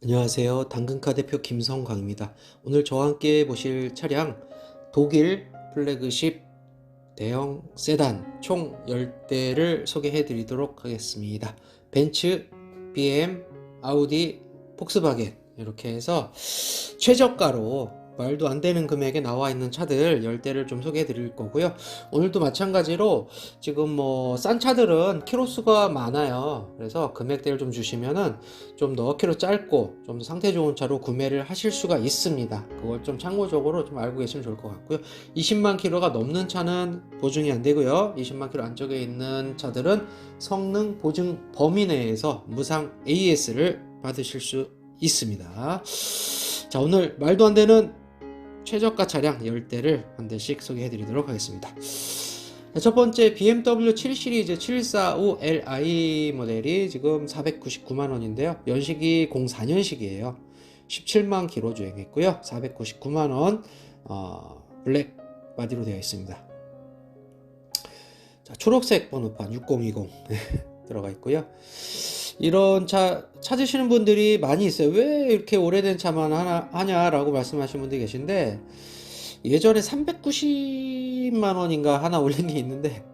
안녕하세요. 당근카 대표 김성광입니다. 오늘 저와 함께 보실 차량 독일 플래그십 대형 세단 총 10대를 소개해 드리도록 하겠습니다. 벤츠, BM, 아우디, 폭스바겐 이렇게 해서 최저가로 말도 안 되는 금액에 나와 있는 차들 10대를 좀 소개해 드릴 거고요. 오늘도 마찬가지로 지금 뭐 싼 차들은 키로수가 많아요. 그래서 금액대를 좀 주시면은 좀 더 키로 짧고 좀 상태 좋은 차로 구매를 하실 수가 있습니다. 그걸 좀 참고적으로 좀 알고 계시면 좋을 것 같고요. 20만 킬로가 넘는 차는 보증이 안 되고요. 20만 킬로 안쪽에 있는 차들은 성능 보증 범위 내에서 무상 AS를 받으실 수 있습니다. 자, 오늘 말도 안 되는 최저가 차량 10대를 한 대씩 소개해 드리도록 하겠습니다. 자, 첫 번째 BMW 7 시리즈 745Li 모델이 지금 499만 원인데요. 연식이 04년식이에요. 17만 킬로 주행했고요. 499만 원 어, 블랙 바디로 되어 있습니다. 자, 초록색 번호판 6020 들어가 있고요. 이런 차 찾으시는 분들이 많이 있어요. 왜 이렇게 오래된 차만 하나, 하냐라고 말씀하시는 분들이 계신데 예전에 390만 원인가 하나 올린 게 있는데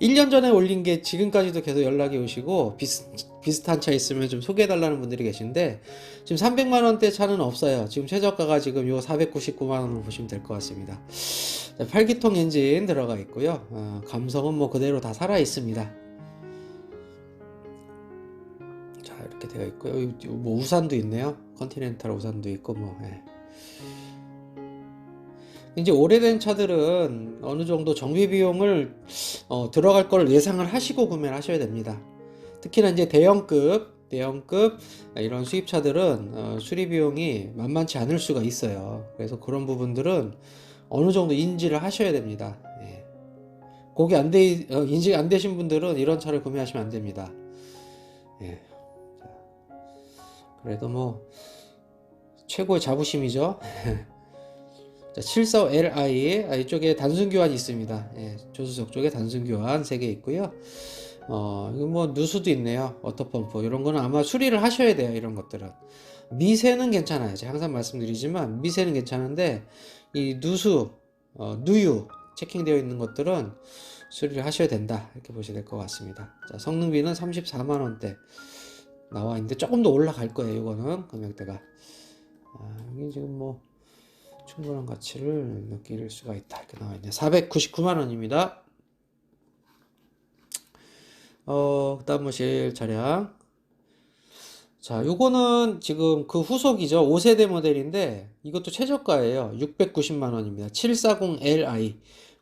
1년 전에 올린 게 지금까지도 계속 연락이 오시고 비슷, 비슷한 차 있으면 좀 소개해 달라는 분들이 계신데 지금 300만 원대 차는 없어요. 지금 최저가가 지금 요 499만 원으로 보시면 될 것 같습니다. 자, 8기통 엔진 들어가 있고요. 어, 감성은 뭐 그대로 다 살아 있습니다. 자 이렇게 되어 있고요. 뭐 우산도 있네요. 컨티넨탈 우산도 있고 뭐. 예. 이제 오래된 차들은 어느 정도 정비 비용을 어, 들어갈 걸 예상을 하시고 구매를 하셔야 됩니다. 특히나 이제 대형급, 대형급 이런 수입차들은 어, 수리 비용이 만만치 않을 수가 있어요. 그래서 그런 부분들은 어느 정도 인지를 하셔야 됩니다. 예. 그게 안 돼, 어, 인지 안 되신 분들은 이런 차를 구매하시면 안 됩니다. 예. 자, 그래도 뭐 최고의 자부심이죠. 자, 74LI 이쪽에 단순 교환이 있습니다. 예, 조수석 쪽에 단순 교환 3개 있고요. 어, 이거 뭐 누수도 있네요. 워터펌프 이런 거는 아마 수리를 하셔야 돼요. 이런 것들은 미세는 괜찮아요. 제가 항상 말씀드리지만 미세는 괜찮은데 이 누수, 어, 누유 체킹되어 있는 것들은 수리를 하셔야 된다. 이렇게 보셔야 될 것 같습니다. 자, 성능비는 34만 원대 나와 있는데 조금 더 올라갈 거예요. 이거는 금액대가. 아, 이게 지금 뭐 충분한 가치를 느낄 수가 있다. 이렇게 나와 있네요. 499만 원입니다. 어, 그다음 보실 차량. 자, 요거는 지금 그 후속이죠. 5세대 모델인데 이것도 최저가예요. 690만 원입니다. 740Li.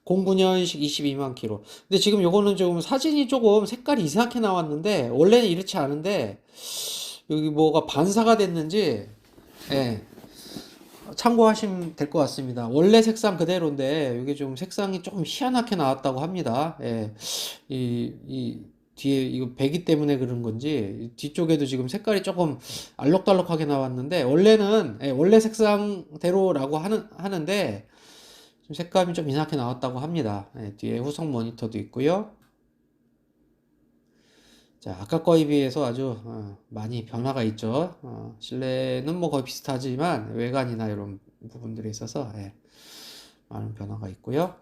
09년식 22만 킬로. 근데 지금 요거는 좀 사진이 조금 색깔이 이상하게 나왔는데 원래는 이렇지 않은데 여기 뭐가 반사가 됐는지 예. 참고하시면 될 것 같습니다. 원래 색상 그대로인데 이게 좀 색상이 조금 희한하게 나왔다고 합니다. 예. 이, 이 뒤에 이거 배기 때문에 그런 건지 뒤쪽에도 지금 색깔이 조금 알록달록하게 나왔는데 원래는 예, 원래 색상대로라고 하는 하는데 좀 색감이 좀 이상하게 나왔다고 합니다. 예, 뒤에 후속 모니터도 있고요. 자, 아까 거에 비해서 아주 어, 많이 변화가 있죠. 어, 실내는 뭐 거의 비슷하지만 외관이나 이런 부분들이 있어서 예, 많은 변화가 있고요.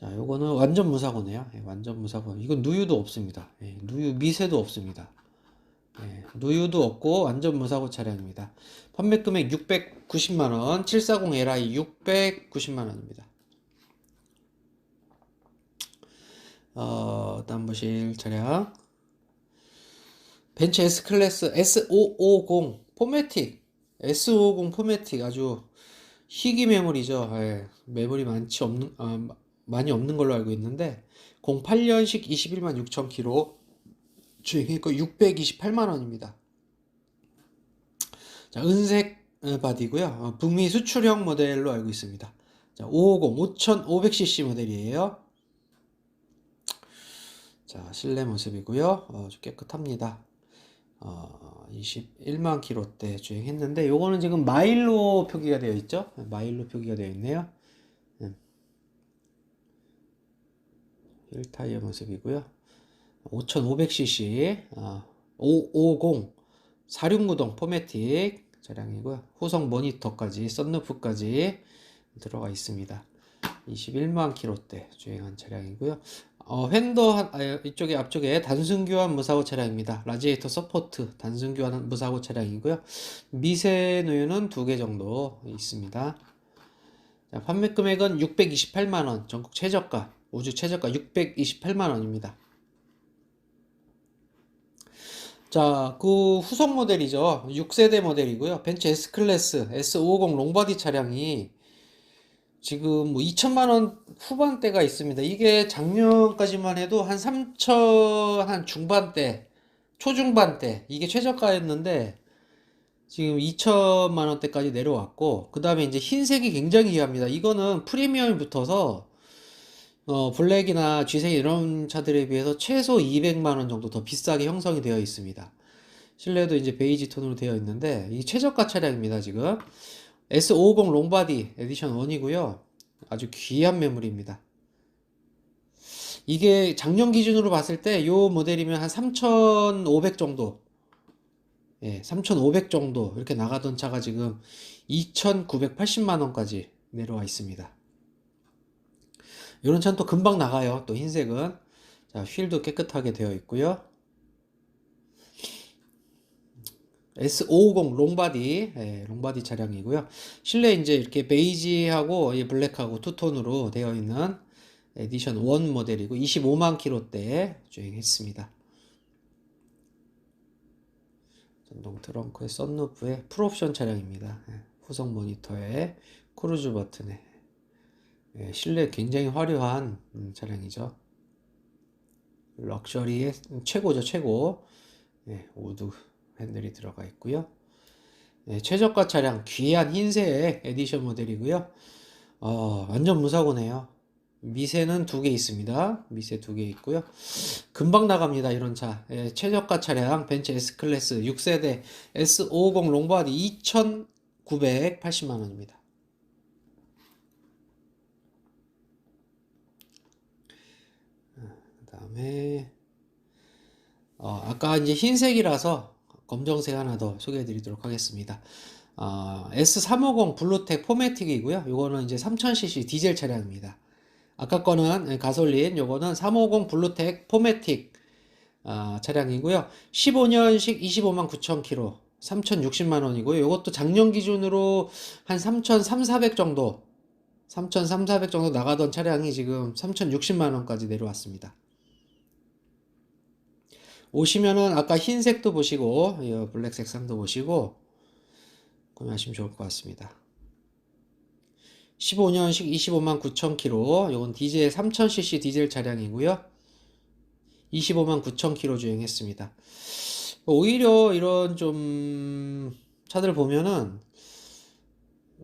자, 요거는 완전 무사고네요. 예, 완전 무사고. 이건 누유도 없습니다. 예, 누유 미세도 없습니다. 예, 누유도 없고 완전 무사고 차량입니다. 판매 금액 690만 원, 740Li 690만 원입니다. 어, 다음 보실 차량. 벤츠 S 클래스 S550 포매틱 S550 포매틱 아주 희귀 메모리죠. 예, 메모리 많지 없는 아, 많이 없는 걸로 알고 있는데 08년식 21만 6천 킬로 주행했고 628만 원입니다. 자, 은색 어, 바디고요. 어, 북미 수출형 모델로 알고 있습니다. 자, 550 5500cc 모델이에요. 자, 실내 모습이고요. 어, 깨끗합니다. 어, 21만 킬로대 주행했는데 요거는 지금 마일로 표기가 되어 있죠? 마일로 표기가 되어 있네요. 1타이어 모습이고요. 5500cc 어, 550 46구동 포매틱 차량이고요. 후성 모니터까지 썬루프까지 들어가 있습니다. 21만 킬로대 주행한 차량이고요. 어, 한- 아, 이쪽에 앞쪽에 단순 교환 무사고 차량입니다. 라지에이터 서포트 단순 교환 무사고 차량이고요. 미세 누유는 두 개 정도 있습니다. 자, 판매 금액은 628만 원, 전국 최저가, 우주 최저가 628만 원입니다. 자, 그 후속 모델이죠. 6세대 모델이고요. 벤츠 S 클래스 S550 롱바디 차량이 지금 뭐 2천만 원 후반대가 있습니다. 이게 작년까지만 해도 한 3천 한 중반대, 초중반대 이게 최저가였는데 지금 2천만 원대까지 내려왔고 그 다음에 이제 흰색이 굉장히 귀합니다. 이거는 프리미엄이 붙어서 어, 블랙이나 G색 이런 차들에 비해서 최소 200만 원 정도 더 비싸게 형성이 되어 있습니다. 실내도 이제 베이지 톤으로 되어 있는데 이 최저가 차량입니다, 지금. S550 롱바디 에디션 1이고요. 아주 귀한 매물입니다. 이게 작년 기준으로 봤을 때 이 모델이면 한 3,500 정도. 예, 3,500 정도 이렇게 나가던 차가 지금 2,980만 원까지 내려와 있습니다. 이런 차는 또 금방 나가요. 또 흰색은. 자, 휠도 깨끗하게 되어 있고요. S550 롱바디, 예, 롱바디 차량이고요. 실내 이제 이렇게 베이지하고 이 블랙하고 투톤으로 되어 있는 에디션 1 모델이고 25만 킬로대 주행했습니다. 전동 트렁크에 썬루프에 풀옵션 차량입니다. 예, 후속 모니터에 크루즈 버튼에 예, 실내 굉장히 화려한 음, 차량이죠. 럭셔리의 최고죠, 최고. 예, 우드 핸들이 들어가 있고요. 예, 최저가 차량 귀한 흰색 에디션 모델이고요. 어, 완전 무사고네요. 미세는 두 개 있습니다. 미세 두 개 있고요. 금방 나갑니다. 이런 차. 예, 최저가 차량 벤츠 S 클래스 6세대 S550 롱바디 2,980만 원입니다. 그 다음에 어, 아까 이제 흰색이라서 검정색 하나 더 소개해 드리도록 하겠습니다. 어, S350 블루텍 포매틱이고요. 요거는 이제 3000cc 디젤 차량입니다. 아까 거는 가솔린, 요거는 350 블루텍 포매틱 어, 차량이고요. 15년식 25만 9천 킬로, 3,060만 원이고요. 요것도 작년 기준으로 한 3,300, 400 정도, 3,300, 400 정도 나가던 차량이 지금 3,060만 원까지 내려왔습니다. 오시면은 아까 흰색도 보시고 이 블랙 색상도 보시고 구매하시면 좋을 것 같습니다. 15년식 25만 9천 킬로 이건 디젤 3000cc 디젤 차량이고요. 25만 9천 킬로 주행했습니다. 오히려 이런 좀 차들 보면은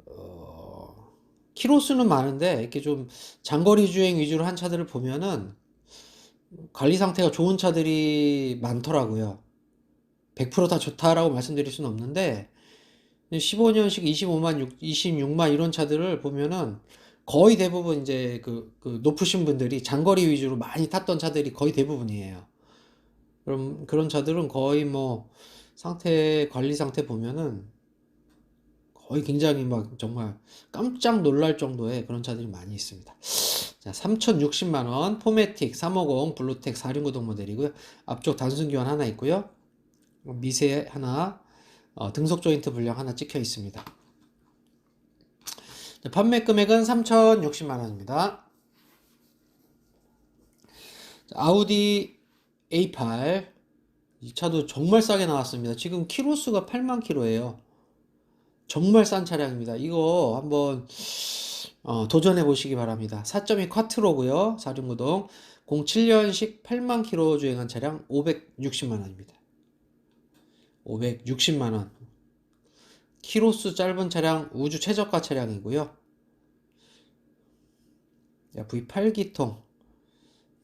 어, 키로 수는 많은데 이렇게 좀 장거리 주행 위주로 한 차들을 보면은 관리 상태가 좋은 차들이 많더라고요. 100%다 좋다라고 말씀드릴 수는 없는데 15년식 25만 6, 26만 이런 차들을 보면은 거의 대부분 이제 그, 그 높으신 분들이 장거리 위주로 많이 탔던 차들이 거의 대부분이에요. 그럼 그런 차들은 거의 뭐 상태 관리 상태 보면은 거의 굉장히 막 정말 깜짝 놀랄 정도의 그런 차들이 많이 있습니다. 자, 3,060만 원 포매틱 350 블루텍 4륜구동 모델이고요. 앞쪽 단순 교환 하나 있고요. 미세 하나, 어, 등속 조인트 불량 하나 찍혀 있습니다. 자, 판매 금액은 3,060만 원입니다. 자, 아우디 A8 이 차도 정말 싸게 나왔습니다. 지금 키로수가 8만 킬로예요. 정말 싼 차량입니다. 이거 한번 어, 도전해 보시기 바랍니다. 4.2 쿼트로고요. 4중구동 07년식 8만 킬로 주행한 차량 560만 원입니다. 560만 원. 키로수 짧은 차량 우주 최저가 차량이고요. V8기통.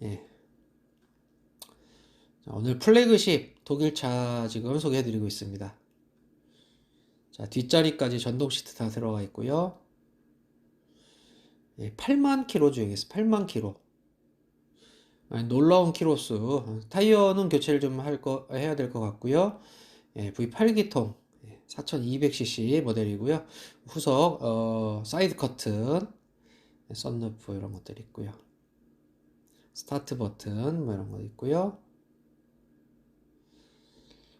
예. 자, 오늘 플래그십 독일차 지금 소개해 드리고 있습니다. 자, 뒷자리까지 전동 시트 다 들어가 있고요. 예, 8만 킬로 주행했어. 8만 킬로. 아, 놀라운 키로수. 타이어는 교체를 좀 할 거, 해야 될 것 같고요. 예, V8기통 4200cc 모델이고요. 후석, 어, 사이드 커튼, 썬루프 이런 것들 있고요. 스타트 버튼 뭐 이런 거 있고요.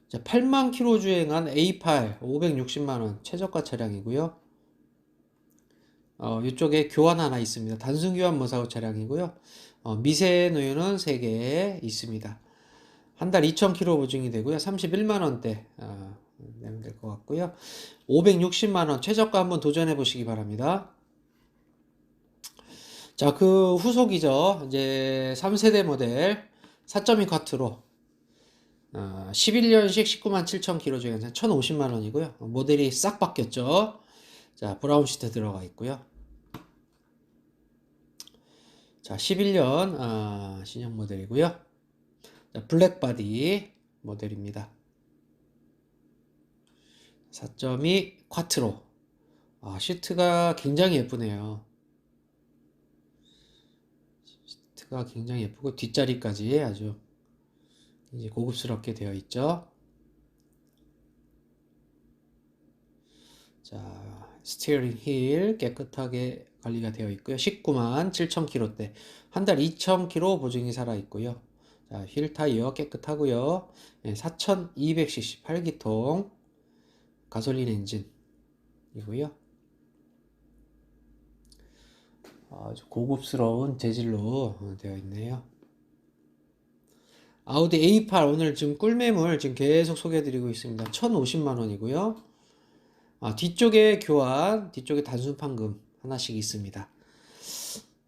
자, 8만 킬로 주행한 A8 560만 원 최저가 차량이고요. 어, 이쪽에 교환 하나 있습니다. 단순 교환 무사고 차량이고요. 어, 미세 노유는 3개 있습니다. 한 달 2,000km 보증이 되고요. 31만 원대 어, 내면 될 것 같고요. 560만 원 최저가 한번 도전해 보시기 바랍니다. 자, 그 후속이죠. 이제 3세대 모델 4.2 쿼트로 어, 11년식 19만 7천 킬로 중에 1,050만 원이고요. 모델이 싹 바뀌었죠. 자, 브라운 시트 들어가 있고요. 자, 11년 아, 신형 모델이고요. 자, 블랙 바디 모델입니다. 4.2 쿼트로. 아, 시트가 굉장히 예쁘네요. 시트가 굉장히 예쁘고 뒷자리까지 아주 이제 고급스럽게 되어 있죠. 자, 스티어링 힐 깨끗하게 관리가 되어 있고요. 19만 7천 킬로대. 한 달 2천 킬로 보증이 살아 있고요. 자, 휠 타이어 깨끗하고요. 네, 4,200cc 8기통 가솔린 엔진이고요. 아주 고급스러운 재질로 되어 있네요. 아우디 A8 오늘 지금 꿀매물 지금 계속 소개해드리고 있습니다. 1,050만 원이고요. 아, 뒤쪽에 교환, 뒤쪽에 단순 판금 하나씩 있습니다.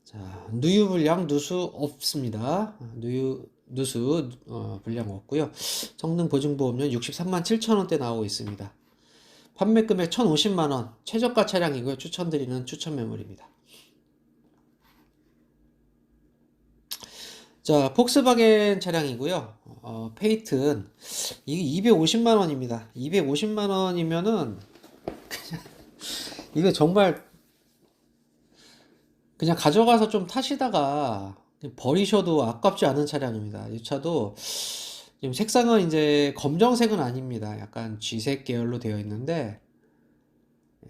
자, 누유 불량 누수 없습니다. 누유 누수 어, 불량 없고요. 성능 보증 보험료 63만 7천 원대 나오고 있습니다. 판매 금액 1,050만 원, 최저가 차량이고요. 추천드리는 추천 매물입니다. 자, 폭스바겐 차량이고요. 어, 페이튼 이게 250만 원입니다. 250만 원이면은 이거 정말 그냥 가져가서 좀 타시다가 버리셔도 아깝지 않은 차량입니다. 이 차도 지금 색상은 이제 검정색은 아닙니다. 약간 쥐색 계열로 되어 있는데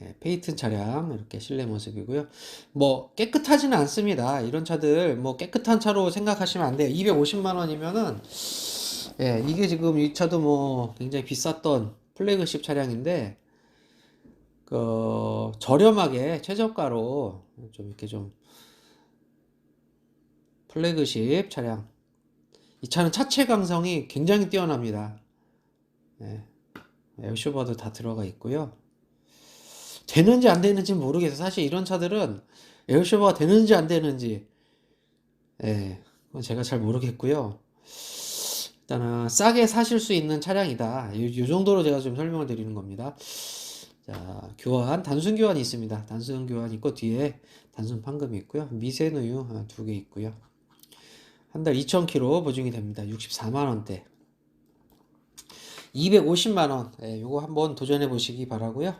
예, 페이튼 차량 이렇게 실내 모습이고요. 뭐 깨끗하지는 않습니다. 이런 차들 뭐 깨끗한 차로 생각하시면 안 돼요. 250만 원이면은 예, 이게 지금 이 차도 뭐 굉장히 비쌌던 플래그십 차량인데 그 저렴하게 최저가로 좀 이렇게 좀 플래그십 차량 이 차는 차체 강성이 굉장히 뛰어납니다. 예, 에어쇼버도 다 들어가 있고요. 되는지 안 되는지 모르겠어요. 사실 이런 차들은 에어쇼버가 되는지 안 되는지 예, 그건 제가 잘 모르겠고요. 일단은 싸게 사실 수 있는 차량이다. 이, 이 정도로 제가 좀 설명을 드리는 겁니다. 자, 교환, 단순 교환이 있습니다. 단순 교환 있고 뒤에 단순 판금이 있고요. 미세누유 두 개 있고요. 한 달 2,000km 보증이 됩니다. 64만 원대. 250만 원. 예, 요거 한번 도전해 보시기 바라고요.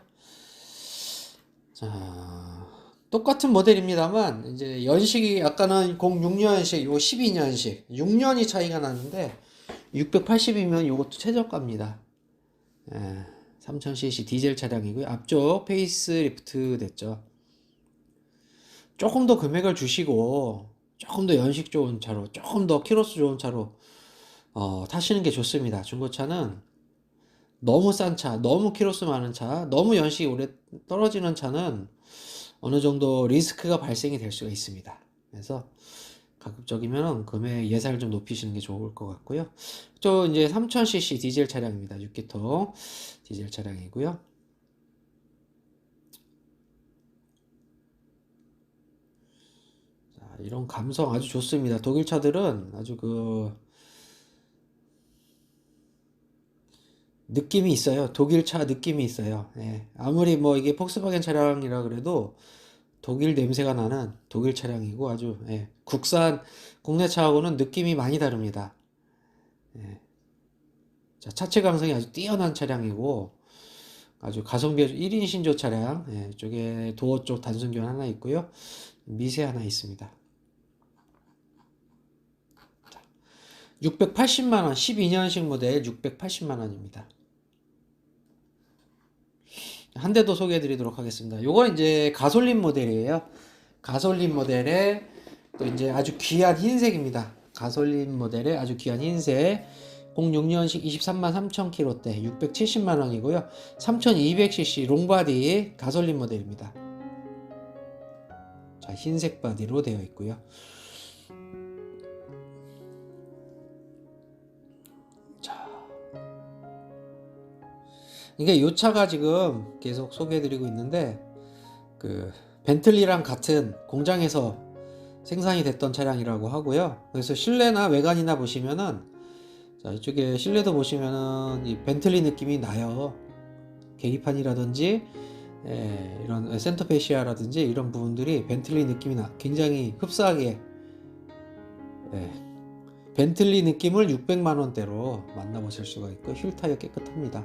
자, 똑같은 모델입니다만 이제 연식이 아까는 06년식, 요 12년식, 6년이 차이가 나는데 680이면 요것도 최저가입니다. 예, 3000cc 디젤 차량이고요. 앞쪽 페이스리프트 됐죠. 조금 더 금액을 주시고 조금 더 연식 좋은 차로, 조금 더 키로수 좋은 차로 어, 타시는 게 좋습니다. 중고차는 너무 싼 차, 너무 키로수 많은 차, 너무 연식이 오래 떨어지는 차는 어느 정도 리스크가 발생이 될 수가 있습니다. 그래서 가급적이면 금액 예산을 좀 높이시는 게 좋을 것 같고요. 또 이제 3000cc 디젤 차량입니다. 6기통 디젤 차량이고요. 자, 이런 감성 아주 좋습니다. 독일 차들은 아주 그 느낌이 있어요. 독일 차 느낌이 있어요. 예. 아무리 뭐 이게 폭스바겐 차량이라 그래도 독일 냄새가 나는 독일 차량이고 아주 예. 국산 국내 차하고는 느낌이 많이 다릅니다. 예. 자, 차체 강성이 아주 뛰어난 차량이고 아주 가성비 1인 신조 차량 예. 이쪽에 도어 쪽 단순교환 하나 있고요. 미세 하나 있습니다. 680만 원, 12년식 모델 680만 원입니다. 한 대 더 소개해 드리도록 하겠습니다. 요건 이제 가솔린 모델이에요. 가솔린 모델의 또 이제 아주 귀한 흰색입니다. 가솔린 모델의 아주 귀한 흰색 06년식 23만 3천 킬로대 670만 원이고요. 3200cc 롱바디 가솔린 모델입니다. 자, 흰색 바디로 되어 있고요. 이게 요 차가 지금 계속 소개해 드리고 있는데 그 벤틀리랑 같은 공장에서 생산이 됐던 차량이라고 하고요. 그래서 실내나 외관이나 보시면은 자, 이쪽에 실내도 보시면은 이 벤틀리 느낌이 나요. 계기판이라든지 예, 이런 센터페시아라든지 이런 부분들이 벤틀리 느낌이 나 굉장히 흡사하게 예, 벤틀리 느낌을 600만 원대로 만나보실 수가 있고 휠 타이어 깨끗합니다.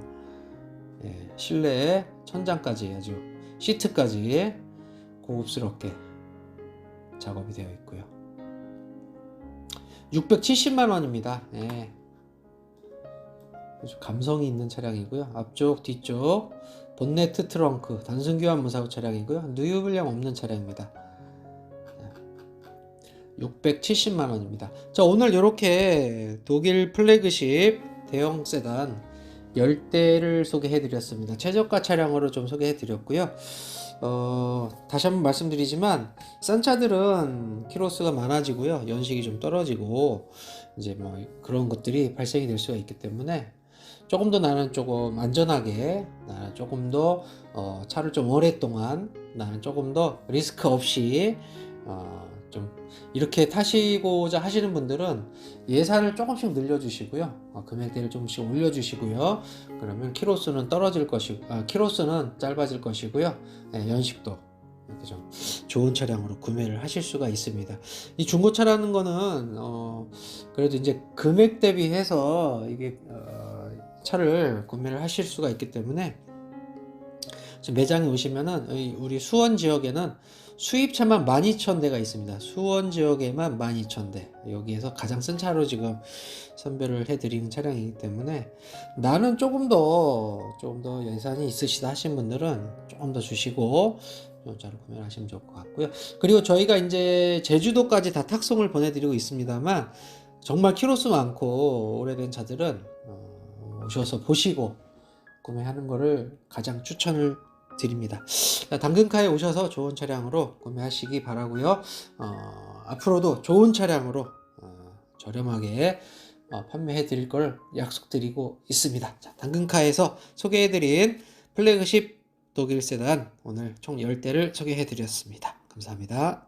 예, 실내에 천장까지 아주 시트까지 고급스럽게 작업이 되어 있고요. 670만 원입니다. 예. 아주 감성이 있는 차량이고요. 앞쪽, 뒤쪽, 본네트 트렁크, 단순 교환 무사고 차량이고요. 누유 불량 없는 차량입니다. 670만 원입니다. 자, 오늘 이렇게 독일 플래그십 대형 세단 10대를 소개해 드렸습니다. 최저가 차량으로 좀 소개해 드렸고요. 어, 다시 한번 말씀드리지만 싼 차들은 키로수가 많아지고요. 연식이 좀 떨어지고 이제 뭐 그런 것들이 발생이 될 수가 있기 때문에 조금 더 나는 조금 안전하게 나는 조금 더 어, 차를 좀 오랫동안 나는 조금 더 리스크 없이 어, 좀 이렇게 타시고자 하시는 분들은 예산을 조금씩 늘려주시고요. 어, 금액대를 조금씩 올려주시고요. 그러면 키로수는 떨어질 것이고 아, 키로수는 짧아질 것이고요. 네, 연식도 이렇게 좀 좋은 차량으로 구매를 하실 수가 있습니다. 이 중고차라는 거는 어 그래도 이제 금액 대비해서 이게 어 차를 구매를 하실 수가 있기 때문에 매장에 오시면은 이 우리 수원 지역에는 수입차만 12,000대가 있습니다. 수원 지역에만 12,000대. 여기에서 가장 쓴 차로 지금 선별을 해드리는 차량이기 때문에 나는 조금 더, 조금 더 예산이 있으시다 하신 분들은 조금 더 주시고 차를 구매하시면 좋을 것 같고요. 그리고 저희가 이제 제주도까지 다 탁송을 보내드리고 있습니다만 정말 키로수 많고 오래된 차들은 어, 오셔서 보시고 구매하는 거를 가장 추천을 드립니다. 당근카에 오셔서 좋은 차량으로 구매하시기 바라고요. 어, 앞으로도 좋은 차량으로 어, 저렴하게 어, 판매해 드릴 걸 약속드리고 있습니다. 자, 당근카에서 소개해 드린 플래그십 독일 세단 오늘 총 10대를 소개해 드렸습니다. 감사합니다.